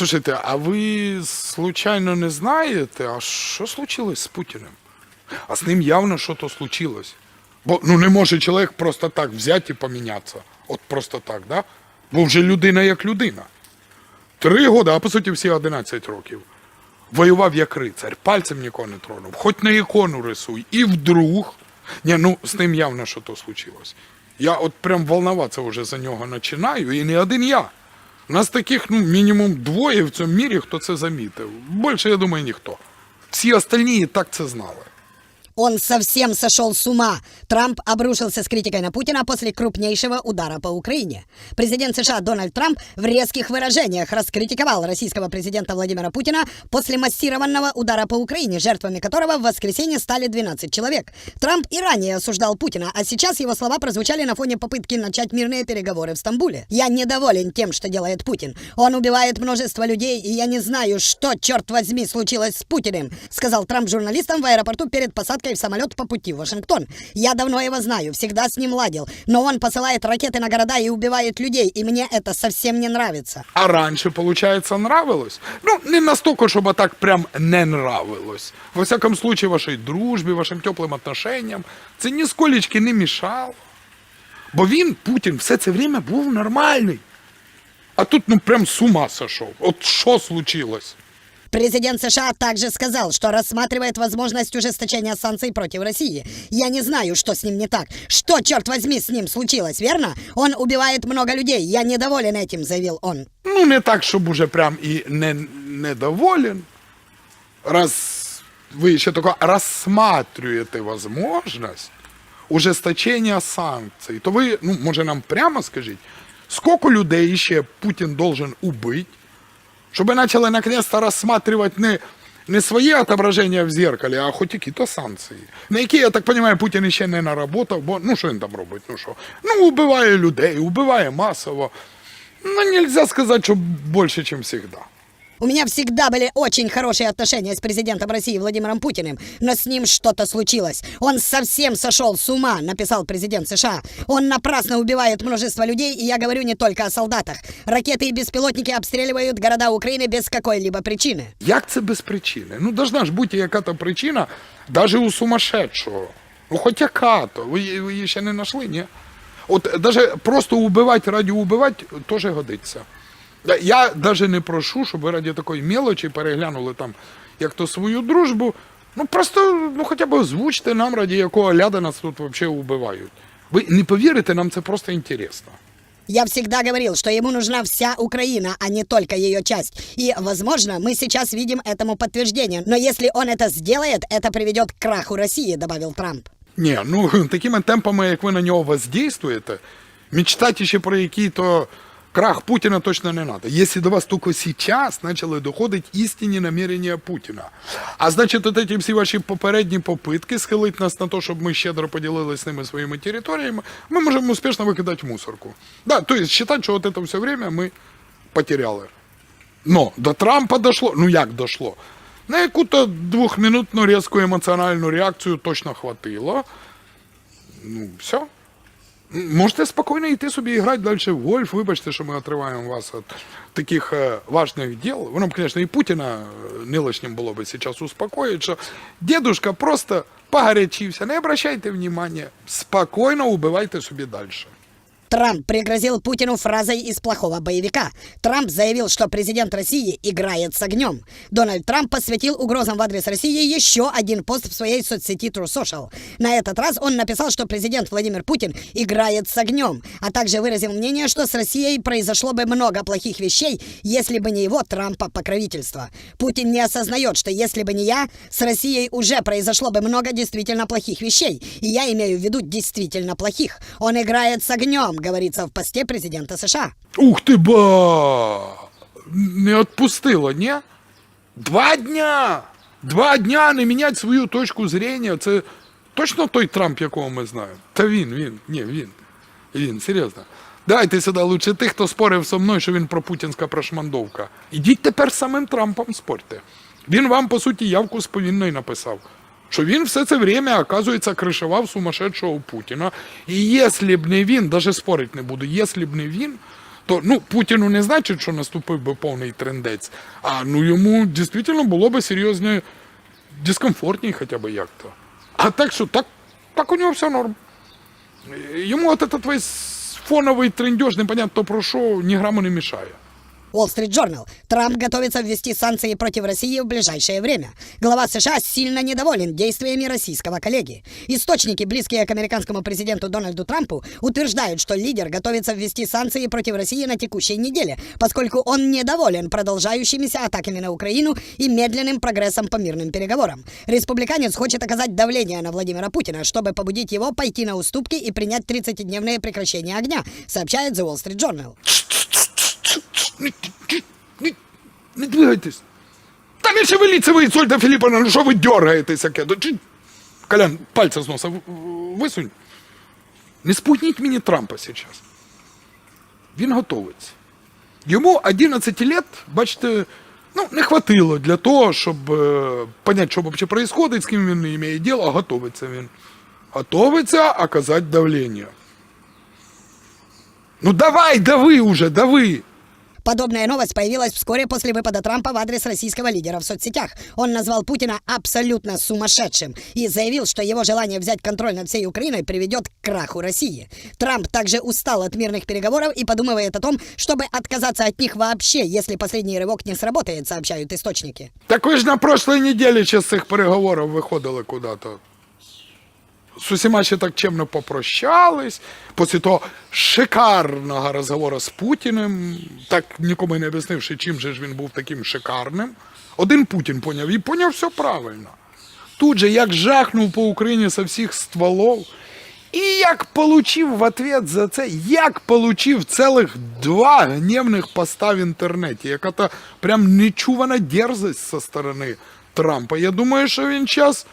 Слушайте, а ви случайно не знаєте, а що случилось з Путіним? А з ним явно щось случилось. Бо ну не може чоловік просто так взяти і помінятися. От просто так, да? Бо вже людина як людина. Три роки, а по суті всі 11 років. Воював як рицар, пальцем нікого не тронув, хоч на ікону рисуй. І вдруг. Ні, ну з ним явно що то случилось. Я от прям волноватися вже за нього починаю, і не один я. Нас таких, ну, мінімум двоє в цьому мірі, хто це замітив. Більше, я думаю, ніхто. Всі остальні і так це знали. Он совсем сошел с ума. Трамп обрушился с критикой на Путина после крупнейшего удара по Украине. Президент США Дональд Трамп в резких выражениях раскритиковал российского президента Владимира Путина после массированного удара по Украине, жертвами которого в воскресенье стали 12 человек. Трамп и ранее осуждал Путина, а сейчас его слова прозвучали на фоне попытки начать мирные переговоры в Стамбуле. «Я недоволен тем, что делает Путин. Он убивает множество людей, и я не знаю, что, черт возьми, случилось с Путиным», сказал Трамп журналистам в аэропорту перед посадкой в самолет по пути в Вашингтон. «Я давно его знаю, всегда с ним ладил, но он посылает ракеты на города и убивает людей, и мне это совсем не нравится». А раніше, виходить, нравилось? Ну, не настільки, щоб так прям не нравилось. Во всяком случае, вашій дружбі, вашим теплим отношенням. Це нісколечки не мішало. Бо він, Путін, все це время був нормальний. А тут ну прям з ума сошов. От що случилось? Президент США также сказал, что рассматривает возможность ужесточения санкций против России. Я не знаю, что с ним не так. Что, черт возьми, с ним случилось, верно? Он убивает много людей. Я недоволен этим, заявил он. Ну, не так, щоб уже прям і не, недоволен. Раз ви ще тако розсматриваєте можливість ужесточення санкцій, то ви, ну, може, нам прямо скажіть, скільки людей ще Путін должен убити, Щоб начали наконец-то розсматривати не, не своє отображення в зеркалі, а хоч які-то санкції, на які, я так розумію, Путін ще не наработав, бо ну що він там робить? Ну що? Ну, убиває людей, убиває масово. Ну, нельзя сказать, что больше, чем всегда. У меня всегда были очень хорошие отношения с президентом России Владимиром Путиным, но с ним что-то случилось. Он совсем сошел с ума, написал президент США. Он напрасно убивает множество людей, и я говорю не только о солдатах. Ракеты и беспилотники обстреливают города Украины без какой-либо причины. Як це без причини? Ну, должна ж бути яка-то причина, навіть у сумасшедшого. Ну, хоч яка-то. Ви, її- ви її ще не знайшли, ні? От даже просто убивати раді убивати теж годиться. Я- Я навіть не прошу, щоб ви раді такої мелочі переглянули там як то свою дружбу. Ну просто ну хоча б озвучте нам, раді якого ляда нас тут взагалі убивають. Ви не повірите, нам це просто інтересно. Я всегда говорил, что ему нужна вся Украина, а не только ее часть. И, возможно, мы сейчас видим этому подтверждение. Но если он это сделает, это приведет к краху России, добавил Трамп. Ні, ну такими темпами, як ви на нього воздействуєте, мечтати ще про який-то Крах Путіна точно не треба. Якщо до вас тільки зараз почали доходити істинні намірення Путіна. А значить, от ці всі ваші попередні попитки схилити нас на те, щоб ми щедро поділилися з ними своїми територіями, ми можемо успішно викидати в мусорку. Да, то есть считать, що от це все время ми потеряли. Но до Трампа дошло, ну як дошло? На яку-то різку емоціональну реакцію точно хватило. Ну, все. Можете спокійно йти собі і грати далі в гольф. Вибачте, що ми отриваємо вас від таких важливих важних діл. Воно б, звісно, і Путіна е, не було б зараз успокоїти, що дедушка просто погорячився. Не обращайте внимання, Спокійно убивайте собі далі. Трамп пригрозил Путину фразой из плохого боевика. Трамп заявил, что президент России играет с огнем. Дональд Трамп посвятил угрозам в адрес России еще один пост в своей соцсети True Social. На этот раз он написал, что президент Владимир Путин играет с огнем, а также выразил мнение, что с Россией произошло бы много плохих вещей, если бы не его Трампа покровительство. Путин не осознает, что если бы не я, с Россией уже произошло бы много действительно плохих вещей. И я имею в виду действительно плохих. Он играет с огнем, говорится в посте президента США. Ух ти ба! Не відпустило, ні? Два дня! Два дня не міняти свою точку зрення. Це точно той Трамп, якого ми знаємо. Та він, він, ні, він. Він, серйозно. Дайте сюди лучше тих, хто спорив со мною, що він пропутінська прошмандовка. Ідіть тепер з самим Трампом спорте. Він вам, по суті, явку з повинною написав. Що він все це время, оказується, кришував сумасшедшого Путіна. І якщо б не він, навіть спорити не буду, якщо б не він, то ну, Путіну не значить, що наступив би повний трендець, а ну йому дійсно було би серйозно дискомфортніше хоча б як-то. А так що так, так у нього все норм. Йому от этот весь фоновий трендеж, непонятно про що, ні граму не мішає. Wall Street Journal. Трамп готовится ввести санкции против России в ближайшее время. Глава США сильно недоволен действиями российского коллеги. Источники, близкие к американскому президенту Дональду Трампу, утверждают, что лидер готовится ввести санкции против России на текущей неделе, поскольку он недоволен продолжающимися атаками на Украину и медленным прогрессом по мирным переговорам. Республиканец хочет оказать давление на Владимира Путина, чтобы побудить его пойти на уступки и принять 30-дневное прекращение огня, сообщает The Wall Street Journal. Не, не, не двигайтесь. Та не шевеліться ви, Ізольда Філіпповна, ну що ви дергаєтеся? яке? Ну, чи- Колян, пальця з носа в- в- висунь. Не спутніть мені Трампа зараз. Він готовиться. Йому 11 лет, бачите, ну, не хватило для того, щоб е, понять, що взагалі происходит, з ким він не має діла, а готовиться він. Готовиться оказати давлення. Ну давай, дави уже, дави. Подобная новость появилась вскоре после выпада Трампа в адрес российского лидера в соцсетях. Он назвал Путина абсолютно сумасшедшим и заявил, что его желание взять контроль над всей Украиной приведет к краху России. Трамп также устал от мирных переговоров и подумывает о том, чтобы отказаться от них вообще, если последний рывок не сработает, сообщают источники. Так ви ж на прошлой неділі ще з цих переговорів виходили куди-то. З усіма ще так чемно попрощались. Після того шикарного розговору з Путіним, так нікому не об'яснивши, чим же ж він був таким шикарним. Один Путін поняв і поняв все правильно. Тут же як жахнув по Україні со всіх стволов. І як получив в ответ за це, як получив цілих два гнівних поста в інтернеті, яка то прям нечувана дерзость со сторони Трампа. Я думаю, що він час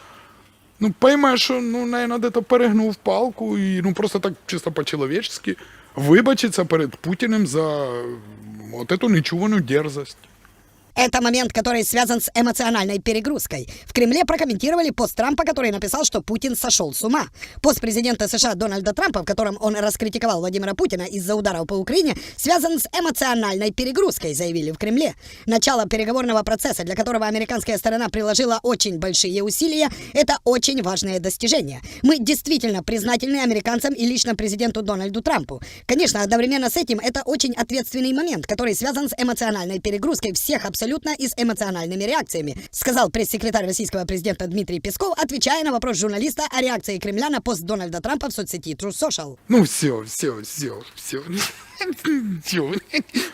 ну, пойме, що ну, наверное, де-то перегнув палку і ну просто так чисто по-человечески вибачиться перед Путіним за от эту нечувану дерзость. Это момент, который связан с эмоциональной перегрузкой. В Кремле прокомментировали пост Трампа, который написал, что Путин сошел с ума. Пост президента США Дональда Трампа, в котором он раскритиковал Владимира Путина из-за ударов по Украине, связан с эмоциональной перегрузкой, заявили в Кремле. Начало переговорного процесса, для которого американская сторона приложила очень большие усилия, это очень важное достижение. Мы действительно признательны американцам и лично президенту Дональду Трампу. Конечно, одновременно с этим это очень ответственный момент, который связан с эмоциональной перегрузкой всех абсолютно и с эмоциональными реакциями, сказал пресс-секретарь российского президента Дмитрий Песков, отвечая на вопрос журналиста о реакции Кремля на пост Дональда Трампа в соцсети True Social. Ну, все, все, все, все.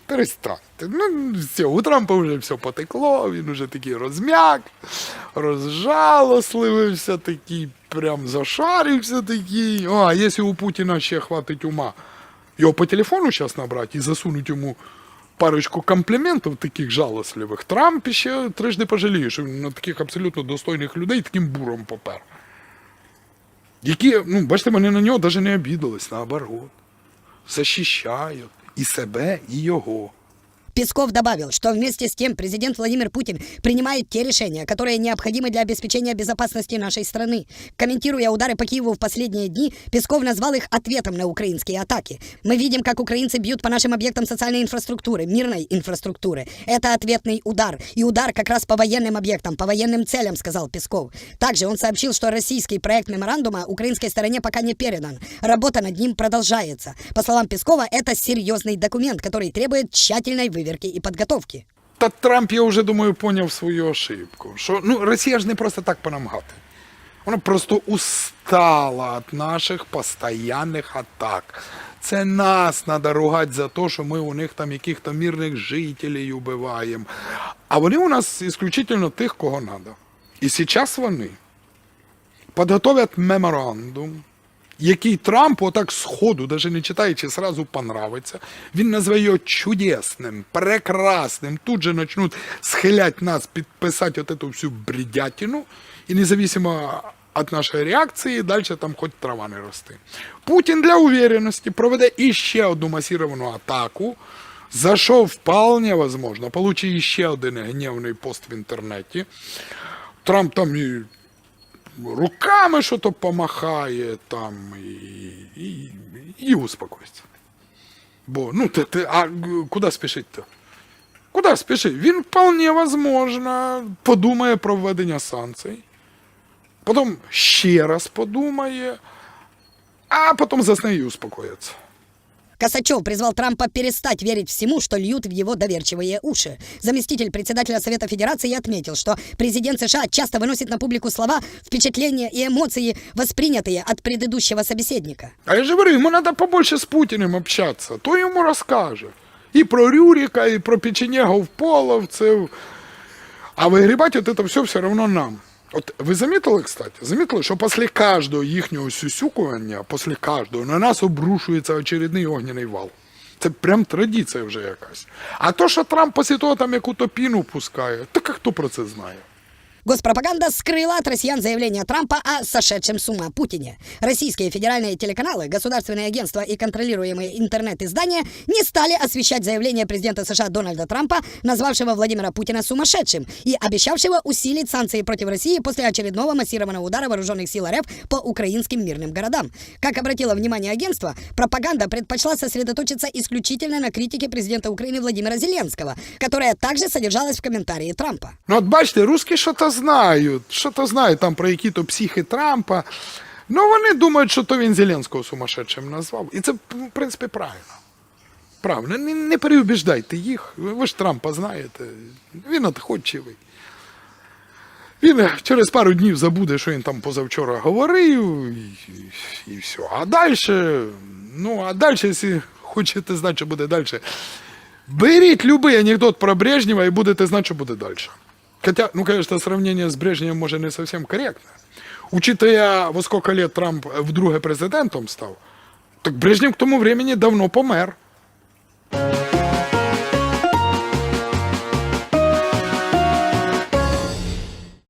Перестаньте. Ну, все, у Трампа вже все потекло, він уже такий розм'як, розжалосливився такий, прям зашарився такий. А якщо у Путіна ще хватить ума, його по телефону зараз набрати і засунуть йому парочку компліментів таких жалосливих, Трамп ще трижди пожаліє, що він на таких абсолютно достойних людей таким буром попер. Які, ну, бачите, вони на нього навіть не обідались, наоборот. Защищають і себе, і його. Песков добавил, что вместе с тем президент Владимир Путин принимает те решения, которые необходимы для обеспечения безопасности нашей страны. Комментируя удары по Киеву в последние дни, Песков назвал их ответом на украинские атаки. Мы видим, как украинцы бьют по нашим объектам социальной инфраструктуры, мирной инфраструктуры. Это ответный удар. И удар как раз по военным объектам, по военным целям, сказал Песков. Также он сообщил, что российский проект меморандума украинской стороне пока не передан. Работа над ним продолжается. По словам Пескова, это серьезный документ, который требует тщательной выверки и подготовки. Та Трамп, я вже думаю, поняв свою ошибку. Що ну, Росія ж не просто так по нам гати. Вона просто устала від наших постоянних атак. Це нас треба ругати за те, що ми у них там яких-то мирних жителів убиваємо. А вони у нас исключительно тих, кого треба. І зараз вони підготовлять меморандум, який Трампу отак сходу, навіть не читаючи, сразу понравиться. Він назве його чудесним, прекрасним. Тут же почнуть схиляти нас підписати от эту всю бредятину, і независимо від нашої реакції, далі там хоч трава не рости. Путін для уверенності проведе іще одну масіровану атаку, за що вполне возможно получить іще один гнівний пост в інтернеті. Трамп там руками що-то помахає там і, і, і успокоїться. Бо, ну, ти, ти, а куди спішить-то? Куди спішить? Він вполне возможно подумає про введення санкцій, потім ще раз подумає, а потім засне і успокоїться. Косачев призвал Трампа перестать верить всему, что льют в его доверчивые уши. Заместитель председателя Совета Федерации отметил, что президент США часто выносит на публику слова, впечатления и эмоции, воспринятые от предыдущего собеседника. А я же говорю, ему надо побольше с Путиным общаться, то ему расскажет. И про Рюрика, и про печенегов половцев. А выгребать вот это все все равно нам. От ви замітили, кстати, замітили, що після кожного їхнього сюсюкування, після кожного, на нас обрушується очередний огняний вал. Це прям традиція вже якась. А то, що Трамп після того там яку-то піну пускає, так хто про це знає? Госпропаганда скрыла от россиян заявление Трампа о сошедшем с ума Путине. Российские федеральные телеканалы, государственные агентства и контролируемые интернет-издания не стали освещать заявление президента США Дональда Трампа, назвавшего Владимира Путина сумасшедшим и обещавшего усилить санкции против России после очередного массированного удара вооруженных сил РФ по украинским мирным городам. Как обратило внимание агентство, пропаганда предпочла сосредоточиться исключительно на критике президента Украины Владимира Зеленского, которая также содержалась в комментарии Трампа. Ну, от бачите, русські що-то знають, що-то знають там про які-то психи Трампа. Ну, вони думають, що то він Зеленського сумасшедшим назвав. І це, в принципі, правильно. Правильно, не, не переубіждайте їх. Ви ж Трампа знаєте. Він отходчивий. Він через пару днів забуде, що він там позавчора говорив, і, і, все. А далі, ну, а далі, якщо хочете знати, що буде далі, беріть любий анекдот про Брежнева і будете знати, що буде далі. Хотя, ну, конечно, сравнение с Брежневым, может, не совсем корректно. Учитывая, во сколько лет Трамп вдруге президентом став, так Брежнев к тому времени давно помер.